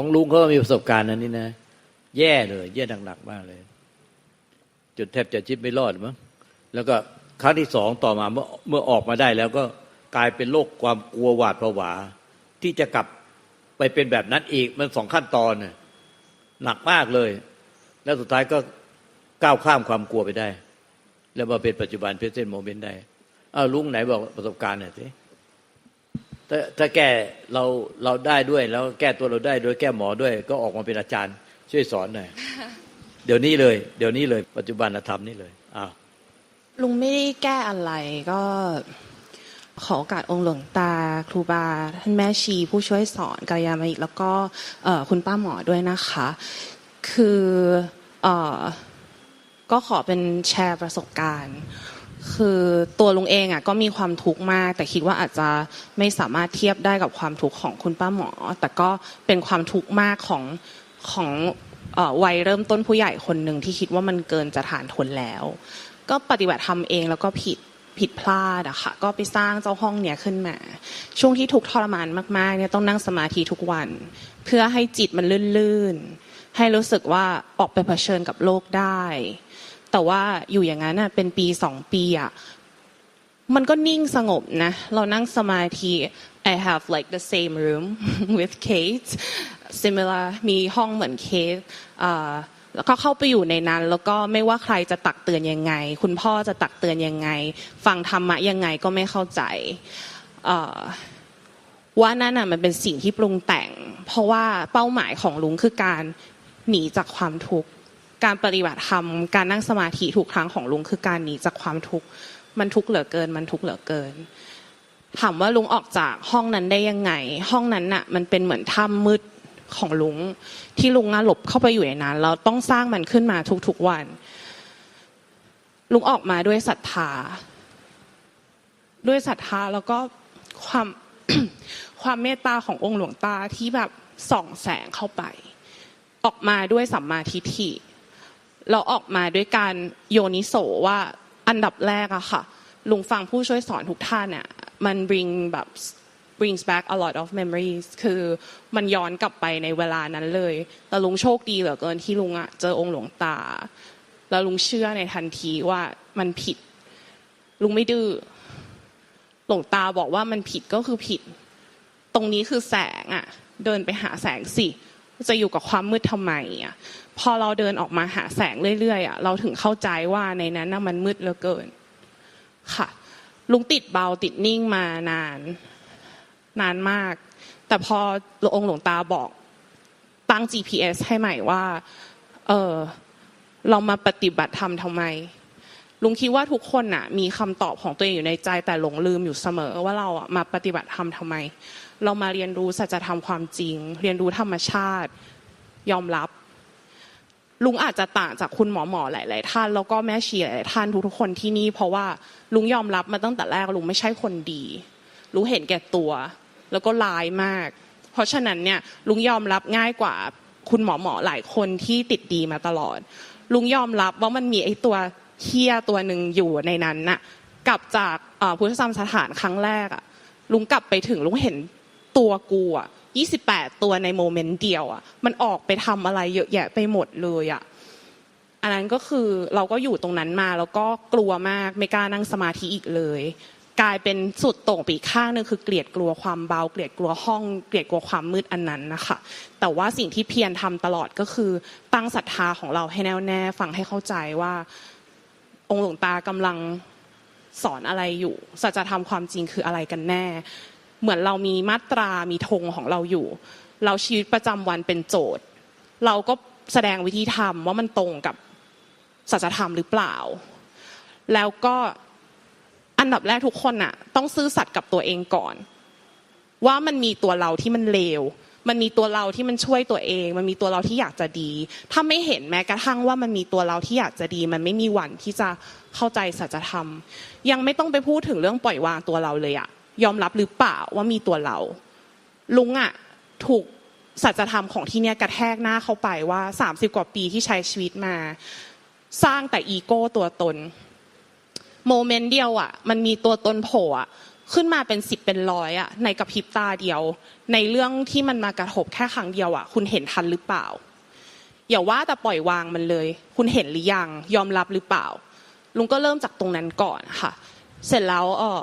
ของลุงเขาก็มีประสบการณ์อันนี้นะ แย่เลย แย่หนักๆมากเลย จุดแทบจะชิดไม่รอดมั้งแล้วก็ครั้งที่สองต่อมาเมื่อเมื่อออกมาได้แล้วก็กลายเป็นโรคความกลัวหวาดผวา ที่จะกลับไปเป็นแบบนั้นอีกมันสองขั้นตอนน่ะหนักมากเลย แล้วสุดท้ายก็ก้าวข้ามความกลัวไปได้ แล้วมาเป็นปัจจุบันเพรสเซนโมเมนต์ได้อ้าวลุงไหนบอกประสบการณ์หน่อยสิ ถ้าถ้าแก้เราเราได้ด้วยแล้วแก้ตัวเราได้โดยแก้หมอด้วย ก็ออกมาเป็นอาจารย์ ช่วยสอนหน่อยเดี๋ยวนี้เลย เดี๋ยวนี้เลย ปัจจุบันธรรมนี่เลยอ้าวลุงไม่ได้แก้อะไรก็ขอโอกาสองค์หลวงตาครูบาท่านแม่ชีผู้ช่วยสอนกายามิกแล้วก็เอ่อคุณป้าหมอด้วยนะคะ คือเอ่อก็ขอเป็นแชร์ประสบการณ์ คือตัวลุงเองอะก็มีความทุกข์มาก แต่คิดว่าอาจจะไม่สามารถเทียบได้กับความทุกข์ของคุณป้าหมอ แต่ก็เป็นความทุกข์มากของของวัยเริ่มต้นผู้ใหญ่คนหนึ่งที่คิดว่ามันเกินจะฐานทนแล้ว ก็ปฏิบัติทำเองแล้วก็ผิดผิดพลาดอะค่ะก็ไปสร้างเจ้าห้องเนี้ยขึ้นมา ช่วงที่ทุกทรมานมากๆเนี่ยต้องนั่งสมาธิทุกวัน เพื่อให้จิตมันลื่นๆให้รู้สึกว่าออกไปเผชิญกับโลกได้ แต่ว่าอยู่อย่างนั้นน่ะเป็นปีสองปีอะมันก็นิ่งสงบนะ เรานั่งสมาธิ I have like the same room with Kate similar มีห้องเหมือน Kate อ่แล้วก็เข้าไปอยู่ในนั้น แล้วก็ไม่ว่าใครจะตักเตือนยังไง คุณพ่อจะตักเตือนยังไง ฟังธรรมะยังไงก็ไม่เข้าใจว่านั่นน่ะมันเป็นสิ่งที่ปรุงแต่ง เพราะว่าเป้าหมายของลุงคือการหนีจากความทุกข์ การปฏิบัติธรรมการนั่งสมาธิทุกครั้งของลุงคือการหนีจากความทุกข์มันทุกข์เหลือเกิน มันทุกข์เหลือเกินถามว่าลุงออกจากห้องนั้นได้ยังไง ห้องนั้นน่ะ มันเป็นเหมือนถ้ำมืดของลุง ที่ลุงอะหลบเข้าไปอยู่ในนั้นเราต้องสร้างมันขึ้นมาทุกๆวัน ลุงออกมาด้วยศรัทธา ด้วยศรัทธาแล้วก็ความความเมตตาขององค์หลวงตาที่แบบส่องแสงเข้าไป ออกมาด้วยสัมมาทิฏฐิ เราออกมาด้วยการโยนิโสว่าอันดับแรกอะค่ะลุงฟังผู้ช่วยสอนทุกท่านเนี่ยมัน bring แบบ brings back a lot of memories คือมันย้อนกลับไปในเวลานั้นเลย แต่ลุงโชคดีเหลือเกินที่ลุงอะเจอองค์หลวงตา แล้วลุงเชื่อในทันทีว่ามันผิด ลุงไม่ดื้อหลวงตาบอกว่ามันผิดก็คือผิด ตรงนี้คือแสงอะเดินไปหาแสงสิ จะอยู่กับความมืดทำไมอะพอเราเดินออกมาหาแสงเรื่อยๆอะเราถึงเข้าใจว่าในนั้นน่ะมันมืดเหลือเกิน ค่ะ ลุงติดเบาติดนิ่งมานาน นานมาก แต่พอองค์หลวงตาบอกตั้ง GPS ให้ใหม่ว่า เออเรามาปฏิบัติธรรมทำไม ลุงคิดว่าทุกคนน่ะ มีคำตอบของตัวเองอยู่ในใจแต่หลงลืมอยู่เสมอว่าเราอะมาปฏิบัติธรรมทำไม เรามาเรียนรู้สัจธรรมความจริง เรียนรู้ธรรมชาติ ยอมรับ ลุงอาจจะต่างจากคุณหมอหมอหลาย ๆ ท่านแล้วก็แม่ชีหลาย ๆ ท่านทุกๆคนที่นี่ เพราะว่าลุงยอมรับมาตั้งแต่แรกลุงไม่ใช่คนดีลุงเห็นแก่ตัว แล้วก็ลายมาก เพราะฉะนั้นเนี่ยลุงยอมรับง่ายกว่าคุณหมอหมอหลายคนที่ติดดีมาตลอด ลุงยอมรับว่ามันมีไอ้ตัวเคี้ยตัวหนึ่งอยู่ในนั้นน่ะกลับจากอ่อพุทธธรรมสถานครั้งแรกอะลุงกลับไปถึงลุงเห็น ตัวกูอะ28ตัวในโมเมนต์เดียวอะมันออกไปทำอะไรเยอะแยะไปหมดเลยอะอันนั้นก็คือเราก็อยู่ตรงนั้นมาแล้วก็กลัวมากไม่กล้านั่งสมาธิอีกเลย กลายเป็นสุดโต่งปีกข้างหนึงคือเกลียดกลัวความเบา เกลียดกลัวห้อง เกลียดกลัวความมืดอันนั้นนะคะ แต่ว่าสิ่งที่เพียรทำตลอดก็คือตั้งศรัทธาของเราให้แน่วแน่ฟังให้เข้าใจว่าองค์หลวงตากำลังสอนอะไรอยู่สัจธรรมความจริงคืออะไรกันแน่ เหมือนเรามีมาตรามีธงของเราอยู่ เราชีวิตประจำวันเป็นโจทย์ เราก็แสดงวิธีทำว่ามันตรงกับสัจธรรมหรือเปล่า แล้วก็อันดับแรกทุกคนน่ะต้องซื่อสัตย์กับตัวเองก่อน ว่ามันมีตัวเราที่มันเลวมันมีตัวเราที่มันช่วยตัวเอง มันมีตัวเราที่อยากจะดี ถ้าไม่เห็นแม้กระทั่งว่ามันมีตัวเราที่อยากจะดี มันไม่มีวันที่จะเข้าใจสัจธรรม ยังไม่ต้องไปพูดถึงเรื่องปล่อยวางตัวเราเลยอะ ยอมรับหรือเปล่าว่ามีตัวเรา ลุงอะถูกสัจธรรมของที่เนี่ยกระแทกหน้าเข้าไปว่า 30 กว่าปีที่ใช้ชีวิตมา สร้างแต่อีโก้ตัวตน โมเมนต์เดียวอะมันมีตัวตนโผล่อะขึ้นมาเป็นสิบเป็นร้อยอะในกระพริบตาเดียว ในเรื่องที่มันมากระทบแค่ครั้งเดียวอะคุณเห็นทันหรือเปล่า อย่าว่าแต่ปล่อยวางมันเลย คุณเห็นหรือยังยอมรับหรือเปล่า ลุงก็เริ่มจากตรงนั้นก่อนค่ะ เสร็จแล้วเออ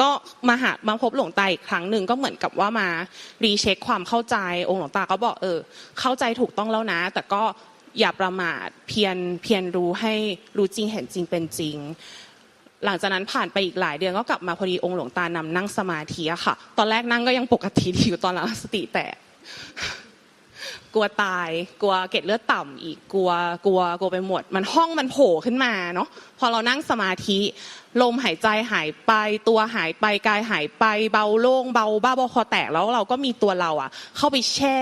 ก็มาหามาพบหลวงตาอีกครั้งหนึ่งก็เหมือนกับว่ามารีเช็คความเข้าใจองค์หลวงตาก็บอกเออ เข้าใจถูกต้องแล้วนะ แต่ก็อย่าประมาทเพียรเพียรรู้ให้รู้จริงเห็นจริงเป็นจริง หลังจากนั้นผ่านไปอีกหลายเดือนก็กลับมาพอดีองค์หลวงตานำนั่งสมาธิอะค่ะ ตอนแรกนั่งก็ยังปกติดีอยู่ตอนหลังสติแตก กลัวตาย กลัวเกล็ดเลือดต่ำอีกกลัวกลัวกลัวไปหมด มันห้องมันโผล่ขึ้นมาเนาะพอเรานั่งสมาธิ ลมหายใจหายไป ตัวหายไปกายหายไปเบาโล่งเบาบ้าบอคอแตกแล้วเราก็มีตัวเราอะเข้าไปแช่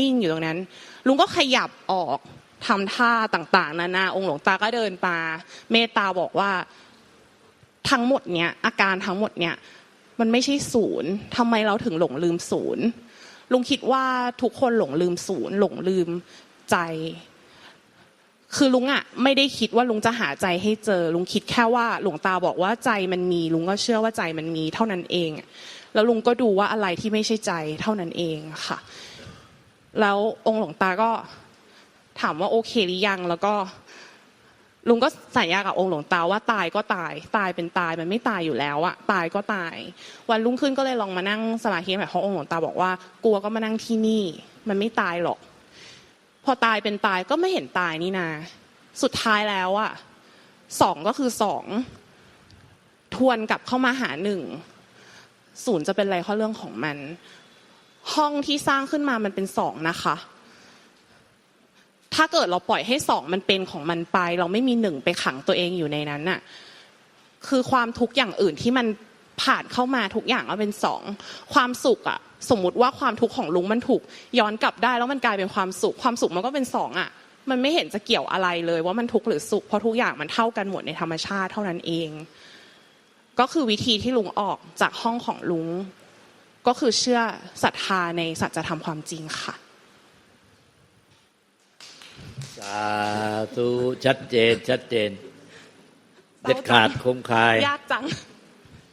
นิ่งอยู่ตรงนั้น ลุงก็ขยับออกทำท่าต่าง ๆ นานาองค์หลวงตาก็เดินมาเมตตาบอกว่าทั้งหมดเนี้ยอาการทั้งหมดเนี้ยมันไม่ใช่ศูนย์ทำไมเราถึงหลงลืมศูนย์ ลุงคิดว่าทุกคนหลงลืมศูนย์ หลงลืมใจ คือลุงอะไม่ได้คิดว่าลุงจะหาใจให้เจอ ลุงคิดแค่ว่าหลวงตาบอกว่าใจมันมี ลุงก็เชื่อว่าใจมันมีเท่านั้นเอง แล้วลุงก็ดูว่าอะไรที่ไม่ใช่ใจเท่านั้นเองค่ะ แล้วองค์หลวงตาก็ถามว่าโอเคหรือยังแล้วก็ ลุงก็สัญญากับองค์หลวงตาว่าตายก็ตาย ตายเป็นตายมันไม่ตายอยู่แล้วอะตายก็ตาย วันรุ่งขึ้นก็เลยลองมานั่งสมาธิแบบขององค์หลวงตาบอกว่ากลัวก็มานั่งที่นี่ มันไม่ตายหรอก พอตายเป็นตายก็ไม่เห็นตายนี่นา สุดท้ายแล้วอะสองก็คือสองทวนกลับเข้ามาหาหนึ่งศูนย์จะเป็นอะไรข้อเรื่องของมัน ห้องที่สร้างขึ้นมามันเป็นสองนะคะ ถ้าเกิดเราปล่อยให้สองมันเป็นของมันไป เราไม่มีหนึ่งไปขังตัวเองอยู่ในนั้นน่ะ คือความทุกข์อย่างอื่นที่มันผ่านเข้ามาทุกอย่างก็เป็นสองความสุขอะสมมติว่าความทุกข์ของลุงมันถูกย้อนกลับได้แล้วมันกลายเป็นความสุข ความสุขมันก็เป็นสองอะมันไม่เห็นจะเกี่ยวอะไรเลย ว่ามันทุกข์หรือสุขเพราะทุกอย่างมันเท่ากันหมดในธรรมชาติเท่านั้นเอง ก็คือวิธีที่ลุงออกจากห้องของลุง ก็คือเชื่อศรัทธาในสัจธรรมความจริงค่ะ สาธุชัดเจน ชัดเจน เด็ดขาดคมคาย ยากจัง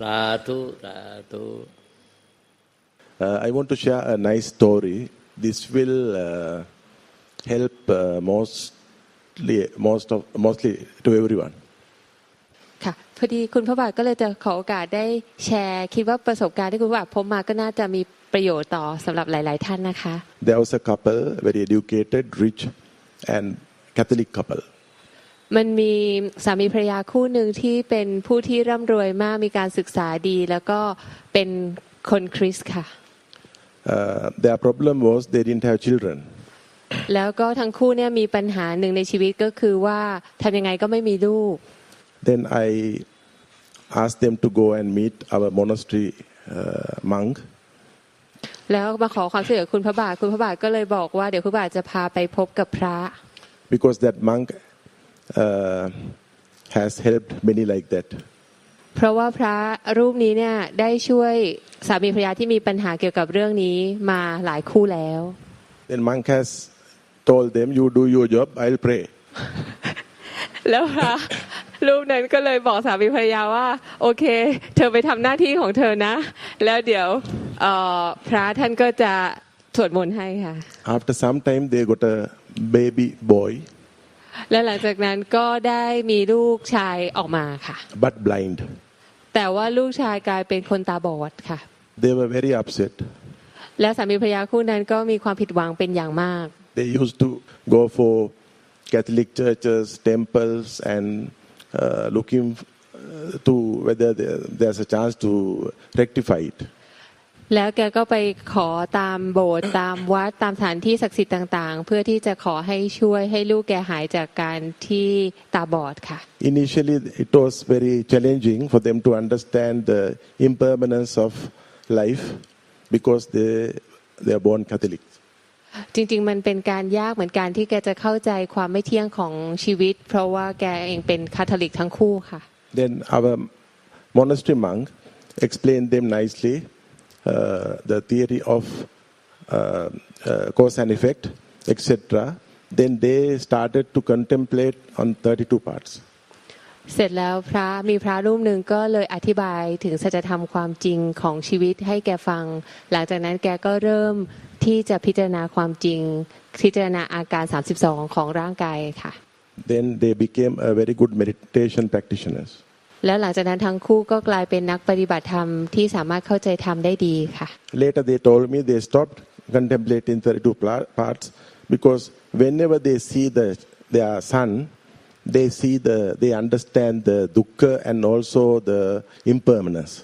สาธุสาธุ Uh, I want to share a nice story. This will uh, help uh, mostly, most of, mostly to everyone. ค่ะพอดีคุณพระบาทก็เลยจะขอโอกาสได้แชร์คิดว่าประสบการณ์ที่คุณพระบาทพบมาก็น่าจะมีประโยชน์ต่อสำหรับหลาย ๆ ท่านนะคะ There was a couple, very educated, rich, and Catholic couple. มันมีสามีภรรยาคู่หนึ่งที่เป็นผู้ที่ร่ำรวยมากมีการศึกษาดี แล้วก็เป็นคนคริสต์ค่ะ Uh, their problem was they didn't have children. แล้วก็ทั้งคู่เนี่ยมีปัญหาหนึ่งในชีวิตก็คือว่าทำยังไงก็ไม่มีลูก Then I asked them to go and meet our monastery uh, monk. แล้วมาขอความช่วยเหลือคุณพระบาทคุณพระบาทก็เลยบอกว่าเดี๋ยวคุณพระบาทจะพาไปพบกับพระ because that monk uh, has helped many like that. เพราะว่าพระรูปนี้เนี่ยได้ช่วยสามีภรรยาที่มีปัญหาเกี่ยวกับเรื่องนี้มาหลายคู่แล้ว Then monk has told them, "You do your job, I'll pray." แล้วพระรูปนั้นก็เลยบอกสามีภรรยาว่า โอเค เธอไปทำหน้าที่ของเธอนะ แล้วเดี๋ยวเอ่อพระท่านก็จะสวดมนต์ให้ค่ะ After some time, they got a baby boy, และหลังจากนั้นก็ได้มีลูกชายออกมาค่ะ but blind. แต่ว่าลูกชายกลายเป็นคนตาบอดค่ะ They were very upset. และสามีภรรยาคู่นั้นก็มีความผิดหวังเป็นอย่างมาก They used to go for Catholic churches, temples, and uh, looking uh, to whether there, there's a chance to rectify it. แล้วแกก็ไปขอตามโบสถ์ตามวัดตามสถานที่ศักดิ์สิทธิ์ต่างๆ เพื่อที่จะขอให้ช่วยให้ลูกแกหายจากการที่ตาบอดค่ะ Initially, it was very challenging for them to understand the impermanence of life because they, they are born Catholic. จริง ๆ มันเป็นการยากเหมือนกันที่แกจะเข้าใจความไม่เที่ยงของชีวิต เพราะว่าแกเองเป็นคาทอลิกทั้งคู่ค่ะ Then our monastery monk explained them nicely uh, the theory of uh, uh, cause and effect, etc. Then they started to contemplate on 32 parts. เสร็จแล้วพระมีพระรูปหนึ่งก็เลยอธิบายถึงสัจธรรมความจริงของชีวิตให้แกฟัง หลังจากนั้นแกก็เริ่มที่จะพิจารณาความจริง พิจารณาอาการ 32 ของร่างกายค่ะ Then they became a very good meditation practitioners. แล้วหลังจากนั้นทั้งคู่ก็กลายเป็นนักปฏิบัติธรรมที่สามารถเข้าใจธรรมได้ดีค่ะ Later, they told me they stopped contemplating 32 parts because whenever they see the, their son, they see the, they understand the dukkha and also the impermanence.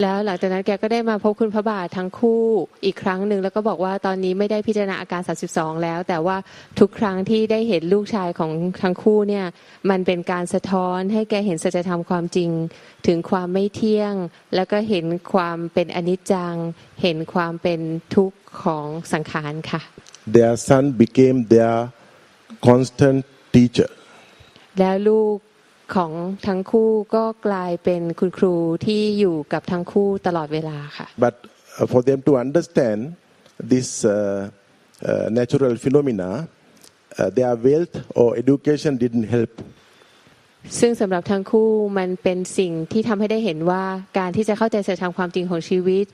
แล้วหลังจากนั้นแกก็ได้มาพบคุณพระบาททั้งคู่อีกครั้งหนึ่งแล้วก็บอกว่าตอนนี้ไม่ได้พิจารณาอาการ 32 แล้ว แต่ว่าทุกครั้งที่ได้เห็นลูกชายของทั้งคู่เนี่ยมันเป็นการสะท้อนให้แกเห็นสัจธรรมความจริง ถึงความไม่เที่ยง แล้วก็เห็นความเป็นอนิจจัง เห็นความเป็นทุกข์ของสังขารค่ะ Their son became their constant teacher. แล้วลูกของทั้งคู่ก็กลายเป็นคุณครูที่อยู่กับทั้งคู่ตลอดเวลาค่ะ But uh, for them to understand this uh, uh, natural phenomena, uh, their wealth or education didn't help. ซึ่งสำหรับทั้งคู่มันเป็นสิ่งที่ทำให้ได้เห็นว่าการที่จะเข้าใจสัจธรรมความจริงของชีวิต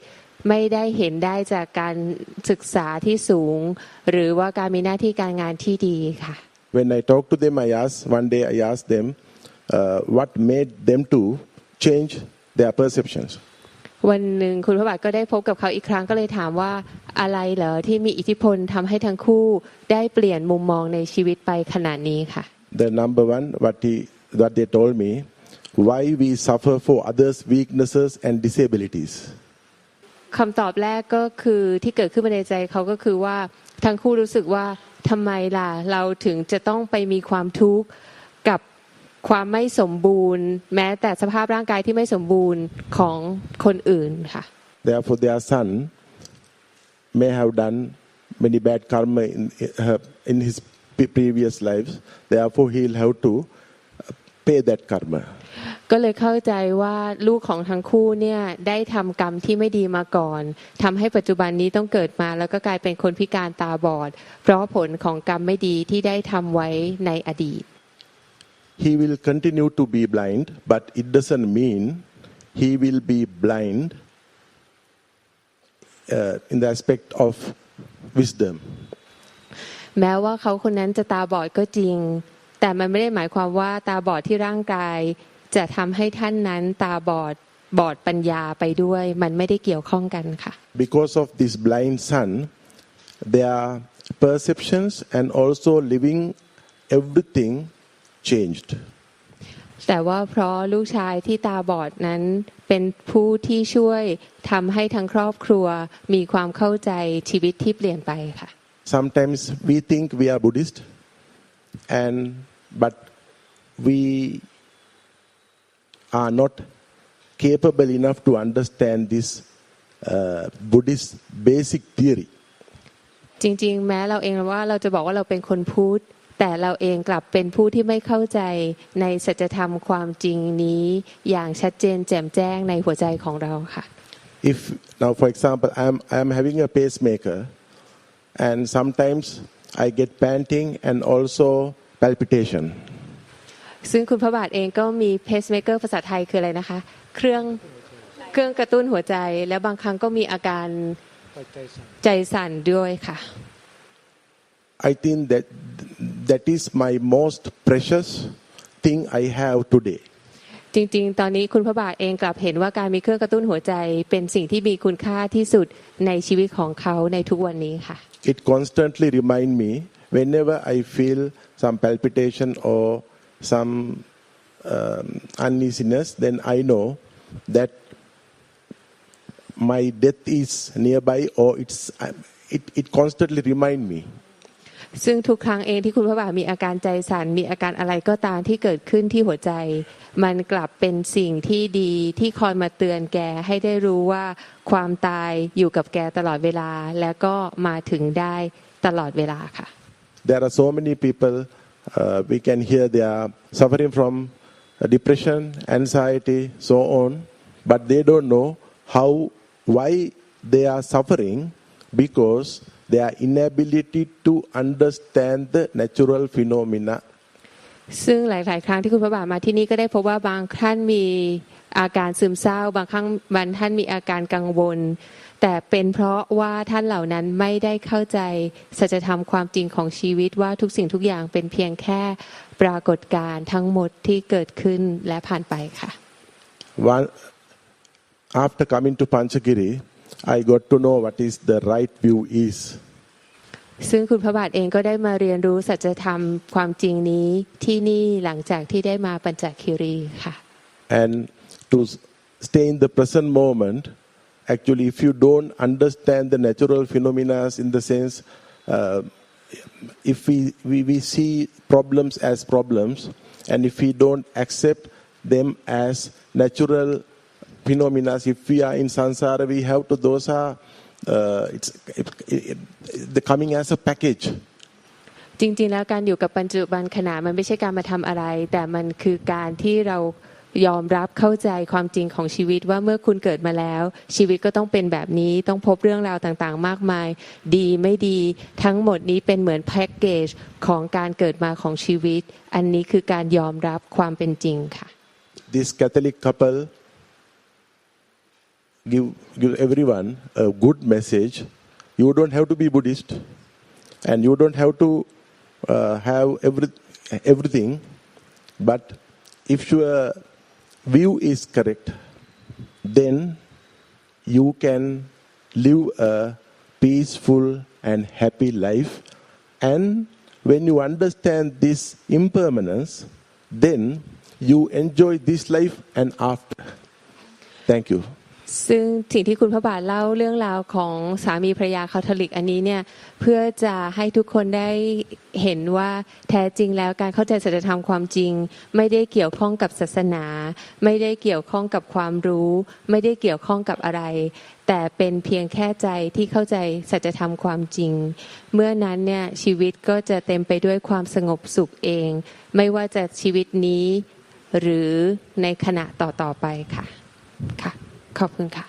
ไม่ได้เห็นได้จากการศึกษาที่สูง หรือว่าการมีหน้าที่การงานที่ดีค่ะ When I talked to them, I asked, one day I asked them uh, what made them to change their perceptions. วันหนึ่งคุณพระบาทก็ได้พบกับเขาอีกครั้งก็เลยถามว่าอะไรเหรอที่มีอิทธิพลทำให้ทั้งคู่ได้เปลี่ยนมุมมองในชีวิตไปขนาดนี้ค่ะ The number one, what, he, what they told me, why we suffer for others' weaknesses and disabilities. คำตอบแรกก็คือที่เกิดขึ้นมาในใจเขาก็คือว่าทั้งคู่รู้สึกว่า ทำไมล่ะ เราถึงจะต้องไปมีความทุกข์กับความไม่สมบูรณ์ แม้แต่สภาพร่างกายที่ไม่สมบูรณ์ของคนอื่นค่ะ Therefore, their son may have done many bad karma in, uh, in his previous lives. Therefore, he'll have to pay that karma. ก็เลยเข้าใจว่าลูกของทั้งคู่เนี่ยได้ทำกรรมที่ไม่ดีมาก่อนทำให้ปัจจุบันนี้ต้องเกิดมา แล้วก็กลายเป็นคนพิการตาบอด เพราะผลของกรรมไม่ดีที่ได้ทำไว้ในอดีต He will continue to be blind, but it doesn't mean he will be blind uh, in the aspect of wisdom. แม้ว่าเขาคนนั้นจะตาบอดก็จริง แต่มันไม่ได้หมายความว่าตาบอดที่ร่างกาย จะทำให้ท่านนั้นตาบอดบอดปัญญาไปด้วยมันไม่ได้เกี่ยวข้องกันค่ะ Because of this blind son, their perceptions and also living everything changed. แต่ว่าเพราะลูกชายที่ตาบอดนั้นเป็นผู้ที่ช่วยทำให้ทั้งครอบครัวมีความเข้าใจชีวิตที่เปลี่ยนไปค่ะ Sometimes we think we are Buddhist, and but we are not capable enough to understand this uh, Buddhist basic theory. จริงๆ แม้เราเองว่าเราจะบอกว่าเราเป็นคนพุทธแต่เราเองกลับเป็นผู้ที่ไม่เข้าใจในสัจธรรมความจริงนี้อย่างชัดเจนแจ่มแจ้งในหัวใจของเราค่ะ If now, for example, I'm I'm having a pacemaker, and sometimes I get panting and also palpitation. ซึ่งคุณพระบาทเองก็มีเพสเมเกอร์ภาษาไทยคืออะไรนะคะ เครื่องเครื่องกระตุ้นหัวใจ และบางครั้งก็มีอาการใจสั่นด้วยค่ะ I think that that is my most precious thing I have today. จริงๆ ตอนนี้คุณพระบาทเองกลับเห็นว่าการมีเครื่องกระตุ้นหัวใจเป็นสิ่งที่มีคุณค่าที่สุดในชีวิตของเขาในทุกวันนี้ค่ะ It constantly remind me whenever I feel some palpitation or some um, uneasiness, then I know that my death is nearby, or it's it, it constantly remind me. ซึ่งทุกครั้งเองที่คุณพระบาทมีอาการใจสั่นมีอาการอะไรก็ตามที่เกิดขึ้นที่หัวใจ มันกลับเป็นสิ่งที่ดีที่คอยมาเตือนแกให้ได้รู้ว่าความตายอยู่กับแกตลอดเวลา แล้วก็มาถึงได้ตลอดเวลาค่ะ There are so many people uh, we can hear they are suffering from uh, depression, anxiety, so on, but they don't know how why they are suffering because their inability to understand the natural phenomena ซึ่งหลาย ๆ ครั้งที่คุณพระบาทมาที่นี่ก็ได้พบว่าบางท่านมี อาการซึมเศร้า บางครั้งบางท่านมีอาการกังวล แต่เป็นเพราะว่าท่านเหล่านั้นไม่ได้เข้าใจสัจธรรมความจริงของชีวิตว่าทุกสิ่งทุกอย่างเป็นเพียงแค่ปรากฏการณ์ทั้งหมดที่เกิดขึ้นและผ่านไปค่ะ One, after coming to Panchagiri, I got to know what is the right view is. ซึ่งคุณพระบาทเองก็ได้มาเรียนรู้สัจธรรมความจริงนี้ที่นี่หลังจากที่ได้มาปัญจคีรีค่ะ and to s- stay in the present moment actually if you don't understand the natural phenomena in the sense uh, if we, we, we see problems as problems and if we don't accept them as natural phenomena if we are in sansara we have to those are uh, it's it, it, the coming as a package จริงๆ แล้วการอยู่กับปัจจุบันขณะมันไม่ใช่การมาทำอะไร แต่มันคือการที่เรา ยอมรับเข้าใจความจริงของชีวิตว่าเมื่อคุณเกิดมาแล้ว ชีวิตก็ต้องเป็นแบบนี้ต้องพบเรื่องราวต่างๆ มากมาย ดีไม่ดีทั้งหมดนี้เป็นเหมือนแพ็กเกจของการเกิดมาของชีวิต อันนี้คือการยอมรับความเป็นจริงค่ะ this Catholic couple give, give everyone a good message. You don't have to be Buddhist, and you don't have to uh, have every, everything. But if your view is correct, then you can live a peaceful and happy life. And when you understand this impermanence, then you enjoy this life and after. Thank you. ซึ่งสิ่งที่คุณพระบาทเล่าเรื่องราวของสามีภรรยาคาทอลิกอันนี้เนี่ยเพื่อจะให้ทุกคนได้เห็นว่าแท้จริงแล้วการเข้าใจสัจธรรมความจริง ไม่ได้เกี่ยวข้องกับศาสนา ไม่ได้เกี่ยวข้องกับความรู้ ไม่ได้เกี่ยวข้องกับอะไร แต่เป็นเพียงแค่ใจที่เข้าใจสัจธรรมความจริง เมื่อนั้นเนี่ยชีวิตก็จะเต็มไปด้วยความสงบสุขเอง ไม่ว่าจะชีวิตนี้หรือในขณะต่อๆไปค่ะค่ะ ขอบคุณค่ะ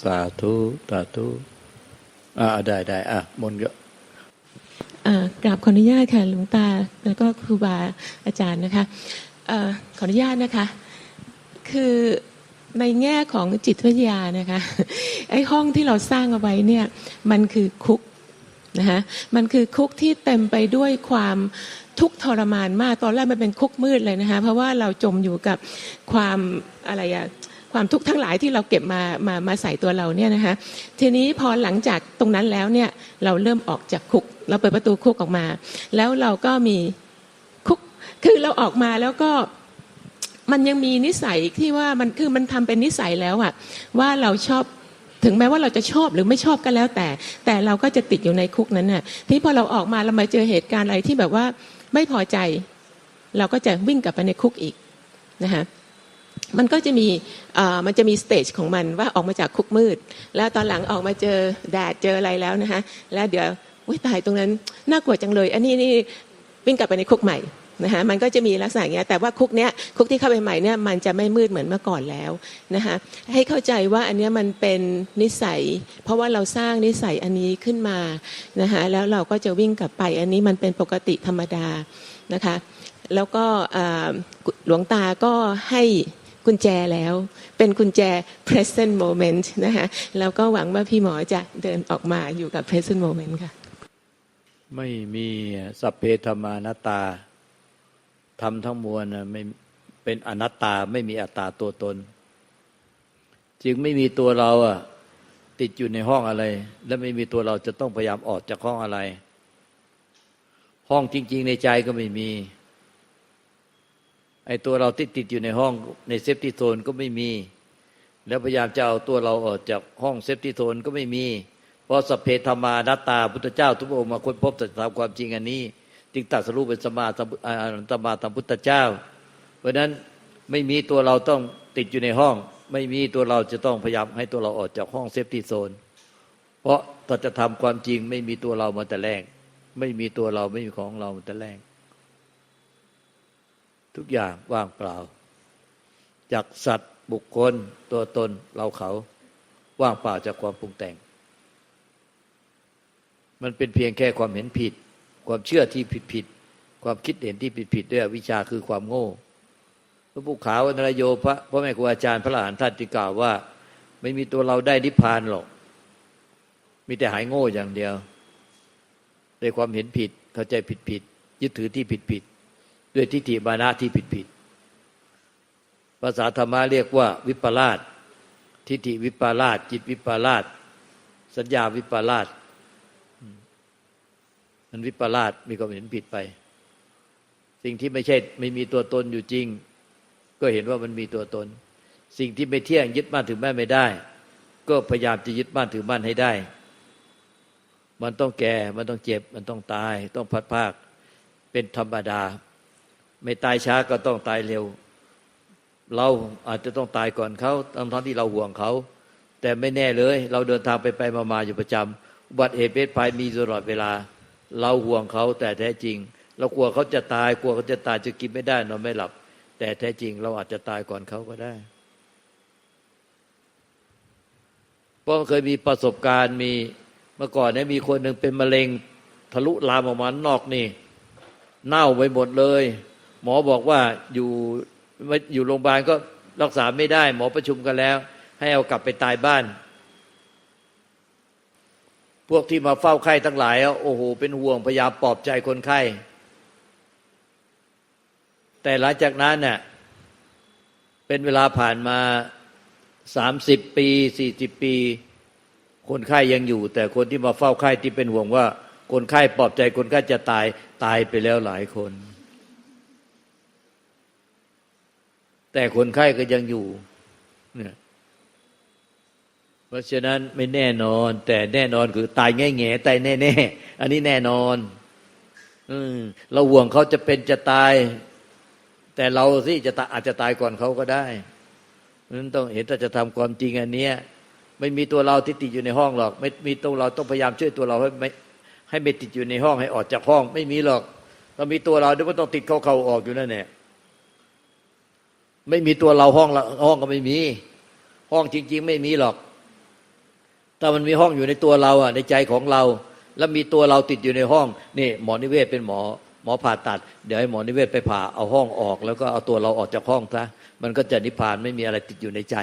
สาธุสาธุอ่าได้ได้อะมนต์ก็อ่ากราบขออนุญาตค่ะหลวงตาแล้วก็ครูบาอาจารย์นะคะเอ่อขออนุญาตนะคะ คือในแง่ของจิตวิทยานะคะไอ้ห้องที่เราสร้างเอาไว้เนี่ยมันคือคุก นะคะมันคือคุกที่เต็มไปด้วยความทุกข์ทรมานมากตอนแรกมันเป็นคุกมืดเลยนะคะเพราะว่าเราจมอยู่กับความอะไรอะความทุกข์ทั้งหลายที่เราเก็บมามามาใส่ตัวเราเนี่ยนะคะทีนี้พอหลังจากตรงนั้นแล้วเนี่ยเราเริ่มออกจากคุก เราเปิดประตูคุกออกมา แล้วเราก็มีคุกคือเราออกมาแล้วก็มันยังมีนิสัยที่ว่ามันคือมันทำเป็นนิสัยแล้วอะว่าเราชอบ ถึงแม้ว่าเราจะชอบหรือไม่ชอบก็แล้วแต่ แต่เราก็จะติดอยู่ในคุกนั้นน่ะที่พอเราออกมาเรามาเจอเหตุการณ์อะไรที่แบบว่าไม่พอใจ เราก็จะวิ่งกลับไปในคุกอีกนะคะมันก็จะมีมันจะมีสเตจของมันว่าออกมาจากคุกมืด แล้วตอนหลังออกมาเจอแดดเจออะไรแล้วนะคะแล้วเดี๋ยวอุ้ยตายตรงนั้นน่ากลัวจังเลย อันนี้นี่วิ่งกลับไปในคุกใหม่ นะคะมันก็จะมีลักษณะอย่างเงี้ยแต่ว่าคุกเนี้ยคุกที่เข้าไปใหม่เนี่ยมันจะไม่มืดเหมือนเมื่อก่อนแล้วนะคะให้เข้าใจว่าอันเนี้ยมันเป็นนิสัย เพราะว่าเราสร้างนิสัยอันนี้ขึ้นมานะคะแล้วเราก็จะวิ่งกลับไปอันนี้มันเป็นปกติธรรมดานะคะแล้วก็หลวงตาก็ให้กุญแจแล้วเป็นกุญแจ present moment นะคะแล้วก็หวังว่าพี่หมอจะเดินออกมาอยู่กับ present moment ค่ะ ไม่มีสัพเพธรรมานตา ทำทั้งมวลน่ะไม่เป็นอนัตตาไม่มีอัตตาตัวตน จึงไม่มีตัวเราอะติดอยู่ในห้องอะไร และไม่มีตัวเราจะต้องพยายามออกจากห้องอะไร ห้องจริง ๆ ในใจก็ไม่มี ไอ้ตัวเราติดติดอยู่ในห้องในเซฟตี้โซนก็ไม่มี แล้วพยายามจะเอาตัวเราออกจากห้องเซฟตี้โซนก็ไม่มี เพราะสพเพธรรมานัตตาพุทธเจ้าทุกองค์มาค้นพบสัจธรรมความจริงอันนี้ จึงตรัสรู้เป็นสมาสมาอนันตมาสัมพุทธเจ้า เพราะนั้นไม่มีตัวเราต้องติดอยู่ในห้อง ไม่มีตัวเราจะต้องพยายามให้ตัวเราออกจากห้องเซฟตี้โซน เพราะตัจธรรมความจริงไม่มีตัวเรามาแต่แรก ไม่มีตัวเราไม่มีของเรามาแต่แรก ทุกอย่างว่างเปล่า จากสัตว์บุคคลตัวตนเราเขาว่างเปล่าจากความปรุงแต่ง มันเป็นเพียงแค่ความเห็นผิด ความเชื่อที่ผิดผิดความคิดเห็นที่ผิดๆด้วยวิชาคือความโง่พระผู้ขาวรรโยพระพ่อแม่ครูอาจารย์พระอรหันท่านที่กล่าวว่า ไม่มีตัวเราได้นิพพานหรอก มีแต่หายโง่อย่างเดียวด้วยความเห็นผิดเข้าใจผิดผิดยึดถือที่ผิดผิดด้วยทิฏฐิมานะที่ผิดผิดภาษาธรรมะเรียกว่า วิปลาสทิฏฐิวิปลาสจิตวิปลาสสัญญาวิปลาส มันวิปลาสมีความเห็นผิดไป สิ่งที่ไม่ใช่ไม่มีตัวตนอยู่จริง ก็เห็นว่ามันมีตัวตน สิ่งที่ไม่เที่ยงยึดมั่นถือมั่นไม่ได้ ก็พยายามจะยึดมั่นถือมั่นให้ได้ มันต้องแก่มันต้องเจ็บ มันต้องตาย ต้องพัดภาค เป็นธรรมดา ไม่ตายช้าก็ต้องตายเร็ว เราอาจจะต้องตายก่อนเขาทั้งทั้งที่เราห่วงเขา แต่ไม่แน่เลย เราเดินทางไปไปมามาอยู่ประจำอุบัติเหตุเพศภัยมีตลอดเวลา เราห่วงเขาแต่แท้จริง เรากลัวเขาจะตายกลัวเขาจะตายจะกินไม่ได้นอนไม่หลับ แต่แท้จริง เราอาจจะตายก่อนเขาก็ได้เพราะเคยมีประสบการณ์มีเมื่อก่อนเนี่ยมีคนหนึ่งเป็นมะเร็งทะลุลามออกมานอกนี่ เน่าไปหมดเลย หมอบอกว่าอยู่อยู่โรงพยาบาลก็รักษาไม่ได้ หมอประชุมกันแล้ว ให้เอากลับไปตายบ้าน พวกที่มาเฝ้าไข้ทั้งหลายโอ้โหเป็นห่วงพยายามปลอบใจคนไข้ แต่หลังจากนั้นเนี่ยเป็นเวลาผ่านมาสามสิบปีสี่สิบปี คนไข้ยังอยู่ แต่คนที่มาเฝ้าไข้ที่เป็นห่วงว่า คนไข้ปลอบใจคนไข้จะตายตายไปแล้วหลายคน แต่คนไข้ก็ยังอยู่เนี่ย เพราะฉะนั้นไม่แน่นอน แต่แน่นอนคือตายแง่แง่ตายแน่แน่ๆอันนี้แน่นอน อืมเราห่วงเขาจะเป็นจะตาย แต่เราสิจะตาอาจจะตายก่อนเขาก็ได้นั้นต้องเห็นถ้าจะทำความจริงอันเนี้ย ไม่มีตัวเราที่ติดอยู่ในห้องหรอก ไม่มีตัวเราต้องพยายามช่วยตัวเราให้ไม่ให้ไม่ติดอยู่ในห้องให้ออกจากห้อง ไม่มีหรอกเรามีตัวเราเดี๋ยวก็ต้องติดเข้าเขาออกอยู่นั่นแหละไม่มีตัวเราห้องละห้องก็ไม่มี ห้องจริง ๆ ไม่มีหรอก ถ้ามันมีห้องอยู่ในตัวเราอะในใจของเรา แล้วมีตัวเราติดอยู่ในห้องนี่หมอนิเวศเป็นหมอหมอผ่าตัด เดี๋ยวให้หมอนิเวศไปผ่าเอาห้องออก แล้วก็เอาตัวเราออกจากห้องซะมันก็จะนิพพานไม่มีอะไรติดอยู่ในใจ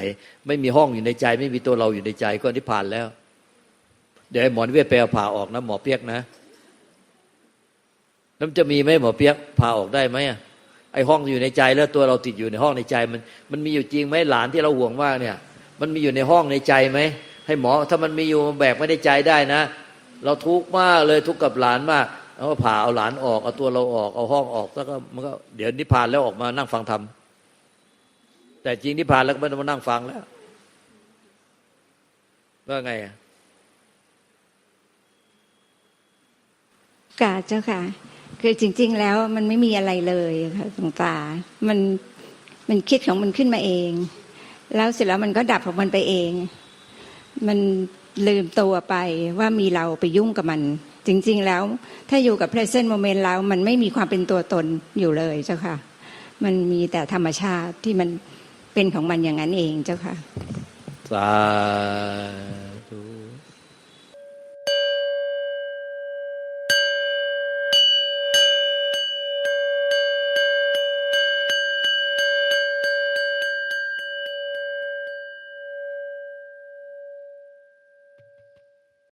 ไม่มีห้องอยู่ในใจ ไม่มีตัวเราอยู่ในใจก็นิพพานแล้ว เดี๋ยวให้หมอนิเวศไปเอาผ่าออกนะหมอเปียกนะแล้วจะมีไหมหมอเปียกผ่าออกได้ไหมไอห้องอยู่ในใจแล้วตัวเราติดอยู่ในห้องในใจมัน มันมีอยู่จริงไหมหลานที่เราห่วงมากเนี่ย มันมีอยู่ในห้องในใจไหม ให้หมอถ้ามันมีอยู่มันแบกไม่ได้ใจได้นะ เราทุกข์มากเลยทุกข์กับหลานมากเอาผ่าเอาหลานออกเอาตัวเราออกเอาห้องออกแล้วก็มันก็เดี๋ยวนิพพานแล้วออกมานั่งฟังธรรมแต่จริงนิพพานแล้วก็ไม่ต้องมานั่งฟังแล้วว่าไงอะกาเจ้าค่ะ คือจริง ๆ แล้วมันไม่มีอะไรเลยค่ะหลวงตา มันมันคิดของมันขึ้นมาเอง แล้วเสร็จแล้วมันก็ดับของมันไปเอง มันลืมตัวไปว่ามีเราไปยุ่งกับมัน จริง ๆ แล้ว ถ้าอยู่กับ present moment แล้ว มันไม่มีความเป็นตัวตนอยู่เลยเจ้าค่ะ มันมีแต่ธรรมชาติที่มันเป็นของมันอย่างนั้นเองเจ้าค่ะสา